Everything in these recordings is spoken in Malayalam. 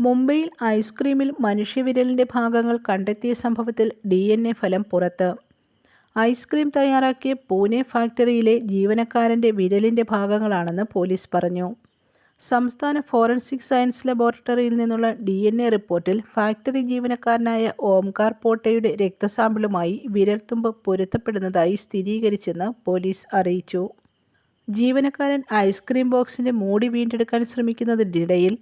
മുംബൈയിൽ ഐസ്ക്രീമിൽ മനുഷ്യവിരലിന്റെ ഭാഗങ്ങൾ കണ്ടെത്തിയ സംഭവത്തിൽ ഡി എൻ എ ഫലം പുറത്ത്. ഐസ്ക്രീം തയ്യാറാക്കിയ പൂനെ ഫാക്ടറിയിലെ ജീവനക്കാരന്റെ വിരലിന്റെ ഭാഗങ്ങളാണെന്ന് പോലീസ് പറഞ്ഞു. സംസ്ഥാന ഫോറൻസിക് സയൻസ് ലബോറട്ടറിയിൽ നിന്നുള്ള ഡി എൻ എ റിപ്പോർട്ടിൽ ഫാക്ടറി ജീവനക്കാരനായ ഓംകാർ പോട്ടയുടെ രക്തസാമ്പിളുമായി വിരൽത്തുമ്പ് പൊരുത്തപ്പെടുന്നതായി സ്ഥിരീകരിച്ചെന്ന് പോലീസ് അറിയിച്ചു. ജീവനക്കാരൻ ഐസ്ക്രീം ബോക്സിന്റെ മൂടി വീണ്ടെടുക്കാൻ ശ്രമിക്കുന്നതിനിടയിൽ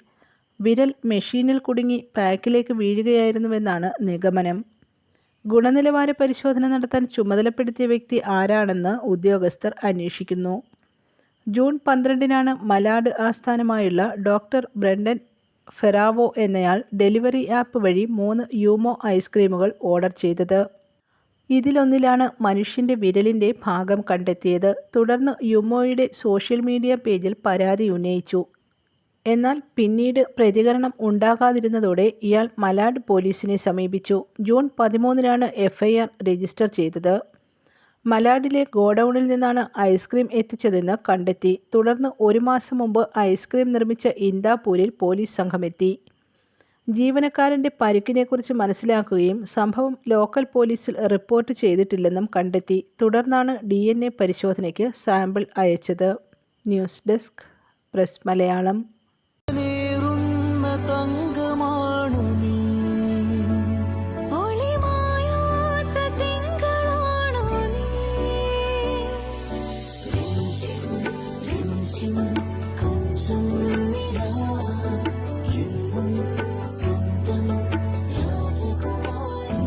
വിരൽ മെഷീനിൽ കുടുങ്ങി പാക്കിലേക്ക് വീഴുകയായിരുന്നുവെന്നാണ് നിഗമനം. ഗുണനിലവാര പരിശോധന നടത്താൻ ചുമതലപ്പെടുത്തിയ വ്യക്തി ആരാണെന്ന് ഉദ്യോഗസ്ഥർ അന്വേഷിക്കുന്നു. ജൂൺ പന്ത്രണ്ടിനാണ് മലാഡ് ആസ്ഥാനമായുള്ള ഡോക്ടർ ബ്രണ്ടൻ ഫെറാവോ എന്നയാൾ ഡെലിവറി ആപ്പ് വഴി മൂന്ന് യൂമോ ഐസ്ക്രീമുകൾ ഓർഡർ ചെയ്തത്. ഇതിലൊന്നിലാണ് മനുഷ്യന്റെ വിരലിന്റെ ഭാഗം കണ്ടെത്തിയത്. തുടർന്ന് യുമോയുടെ സോഷ്യൽ മീഡിയ പേജിൽ പരാതി ഉന്നയിച്ചു. എന്നാൽ പിന്നീട് പ്രതികരണം ഉണ്ടാകാതിരുന്നതോടെ ഇയാൾ മലാഡ് പോലീസിനെ സമീപിച്ചു. ജൂൺ പതിമൂന്നിനാണ് എഫ്ഐആർ രജിസ്റ്റർ ചെയ്തത്. മലാഡിലെ ഗോഡൌണിൽ നിന്നാണ് ഐസ്ക്രീം എത്തിച്ചതെന്ന് കണ്ടെത്തി. തുടർന്ന് ഒരു മാസം മുമ്പ് ഐസ്ക്രീം നിർമ്മിച്ച ഇന്ദാപൂരിൽ പോലീസ് സംഘമെത്തി. ജീവനക്കാരന്റെ പരിക്കിനെക്കുറിച്ച് മനസ്സിലാക്കുകയും സംഭവം ലോക്കൽ പോലീസിൽ റിപ്പോർട്ട് ചെയ്തിട്ടില്ലെന്നും കണ്ടെത്തി. തുടർന്നാണ് ഡി പരിശോധനയ്ക്ക് സാമ്പിൾ അയച്ചത്. News desk press Malayalam.